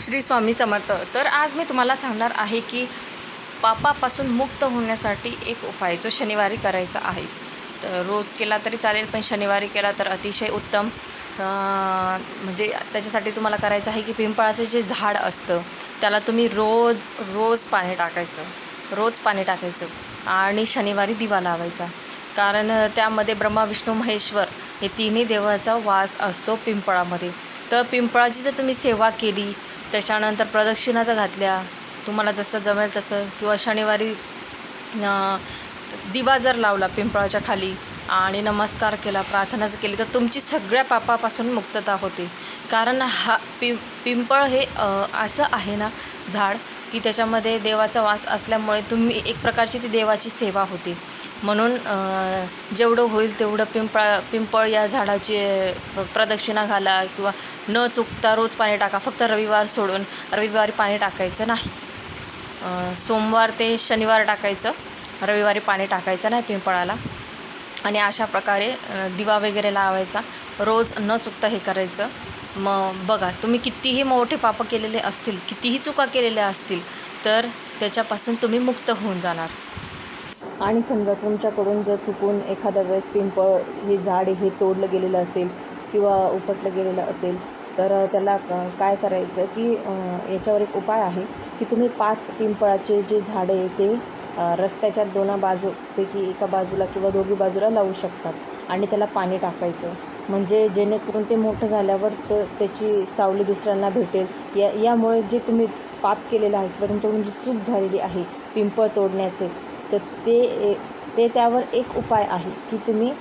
श्री स्वामी समर्थ. तर आज मी तुम्हाला सांगणार आहे की पापापासून मुक्त होण्यासाठी एक उपाय जो शनिवारी करायचा आहे. तर रोज केला तरी चालेल पण शनिवारी केला तर अतिशय उत्तम. म्हणजे त्याच्यासाठी तुम्हाला करायचं आहे की पिंपळाचं जे झाड असतं त्याला तुम्ही रोज रोज पाणी टाकायचं. रोज पाणी टाकायचं आणि शनिवारी दिवा लावायचा. कारण त्यामध्ये ब्रह्मा विष्णू महेश्वर हे तिन्ही देवाचा वास असतो पिंपळामध्ये. तर पिंपळाची जर तुम्ही सेवा केली त्याच्यानंतर प्रदक्षिणा जर घातल्या. तुम्हाला जसं जमेल तसं. किंवा शनिवारी दिवा जर लावला पिंपळाच्या खाली आणि नमस्कार केला प्रार्थना जर केली तर तुमची सगळ्या पापापासून मुक्तता होते. कारण हा पि पिंपळ हे असं आहे ना झाड की त्याच्यामध्ये देवाचा वास असल्यामुळे तुम्ही एक प्रकारची ती देवाची सेवा होते. म्हणून जेवढं होईल तेवढं पिंपळा पिंपळ या झाडाची प्रदक्षिणा घाला किंवा न चुकता रोज पाणी टाका. फक्त रविवार सोडून रविवारी पाणी टाकायचं नाही. सोमवार ते शनिवार टाकायचं. रविवारी पाणी टाकायचं नाही पिंपळाला. आणि अशा प्रकारे दिवा वगैरे लावायचा. रोज न चुकता हे करायचं. मग बघा तुम्ही कितीही मोठे पापं केलेले असतील कितीही चुका केलेल्या असतील तर त्याच्यापासून तुम्ही मुक्त होऊन जाणार. आणि समजा तुमच्याकडून जर चुकून एखाद्या वेळेस पिंपळ हे झाड हे तोडलं गेलेलं असेल किंवा उपटलं गेलेलं असेल तर त्याला क- काय करायचं की याच्यावर एक उपाय आहे की तुम्ही पाच पिंपळाचे जे झाडे आहे ते रस्त्याच्या दोना बाजूपैकी एका बाजूला किंवा दोघी बाजूला लावू शकतात आणि त्याला पाणी टाकायचं. म्हणजे जेणेकरून ते मोठं झाल्यावर तर त्याची सावली दुसऱ्यांना भेटेल. या यामुळे जे तुम्ही पाप केलेलं आहे किंवा तुमच्याकडून जी चूक झालेली आहे पिंपळ तोडण्याचे तर ते ए- ते त्यावर एक उपाय आहे की तुम्ही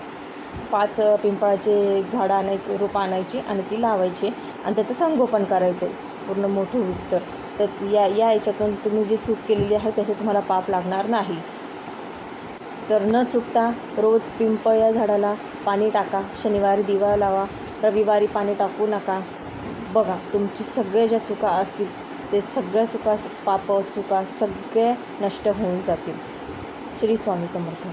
पाच पिंपळाचे झाडं आणायची रोपं आणायची आणि ती लावायची आणि त्याचं संगोपन करायचं पूर्ण मोठं होऊस तर तर या या याच्यातून तुम्ही जी चूक केलेली आहे त्याचे तुम्हाला पाप लागणार नाही. तर न चुकता रोज पिंपळ या झाडाला पाणी टाका शनिवारी दिवा लावा रविवारी पाणी टाकू नका. बघा तुमची सगळ्या ज्या चुका असतील ते सगळ्या चुका पाप चुका सगळ्या नष्ट होऊन जातील. श्री स्वामी समर्थ.